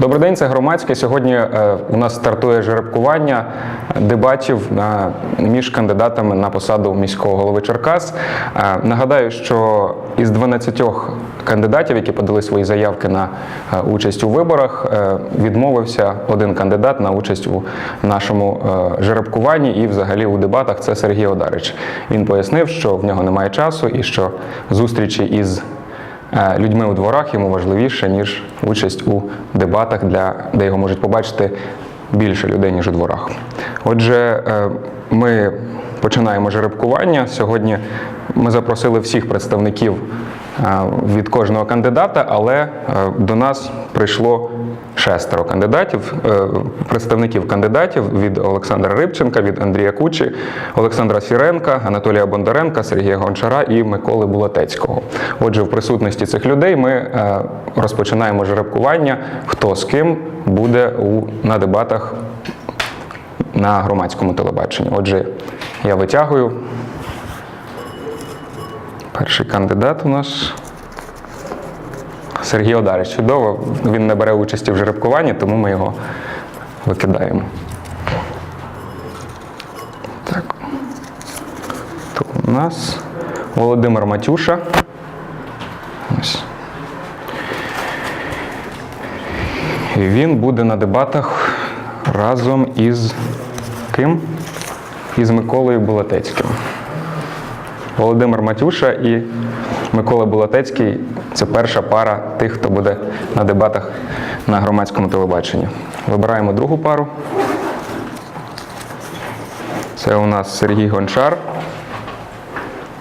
Добрий день, це громадське. Сьогодні е, у нас стартує жеребкування дебатів між кандидатами на посаду міського голови Черкас. Е, нагадаю, що із 12 кандидатів, які подали свої заявки на е, участь у виборах, відмовився один кандидат на участь у нашому жеребкуванні і взагалі у дебатах. Це Сергій Одарич. Він пояснив, що в нього немає часу і що зустрічі із людьми у дворах йому важливіше, ніж участь у дебатах, для, де його можуть побачити більше людей, ніж у дворах. Отже, е, ми починаємо жеребкування. Сьогодні ми запросили всіх представників е, від кожного кандидата, але е, до нас прийшло шестеро кандидатів, е, представників кандидатів від Олександра Рибченка, від Андрія Кучі, Олександра Сіренка, Анатолія Бондаренка, Сергія Гончара і Миколи Булатецького. Отже, в присутності цих людей ми е, розпочинаємо жеребкування, хто з ким буде на дебатах на громадському телебаченні. Отже, я витягую. Перший кандидат у нас Сергій Одарич. Чудово, він не бере участі в жеребкуванні, тому ми його викидаємо. Так. Тут у нас Володимир Матюша. Ось. І він буде на дебатах разом із ким? Із Миколою Булатецьким. Володимир Матюша і Микола Булатецький це перша пара тих, хто буде на дебатах на громадському телебаченні. Вибираємо другу пару. Це у нас Сергій Гончар.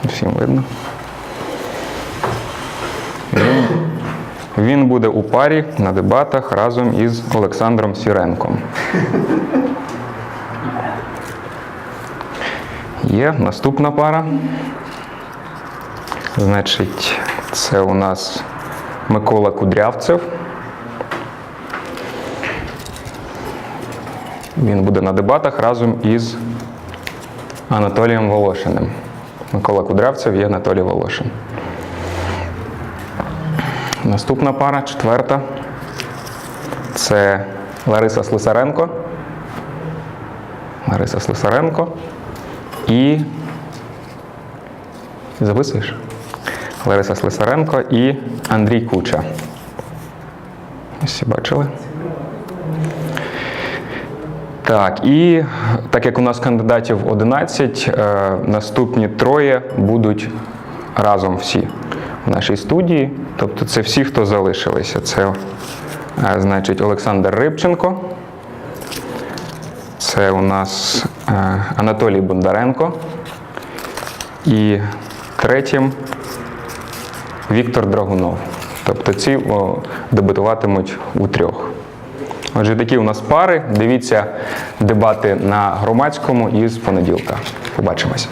Всім видно. Він, він буде у парі на дебатах разом із Олександром Сіренком. Є наступна пара. Значить, це у нас Микола Кудрявцев. Він буде на дебатах разом із Анатолієм Волошиним. Микола Кудрявцев і Анатолій Волошин. Наступна пара, четверта. Це Лариса Слесаренко. Лариса Слесаренко. І. Записуєш? Лариса Слесаренко і Андрій Куча. Всі бачили. Так, і так як у нас кандидатів 11, е, наступні троє будуть разом всі в нашій студії. Тобто це всі, хто залишилися. Це, е, значить, Олександр Рибченко. Це у нас е, Анатолій Бондаренко. І третім Віктор Драгунов. Тобто ці о, дебатуватимуть у трьох. Отже, такі у нас пари. Дивіться дебати на громадському із понеділка. Побачимось.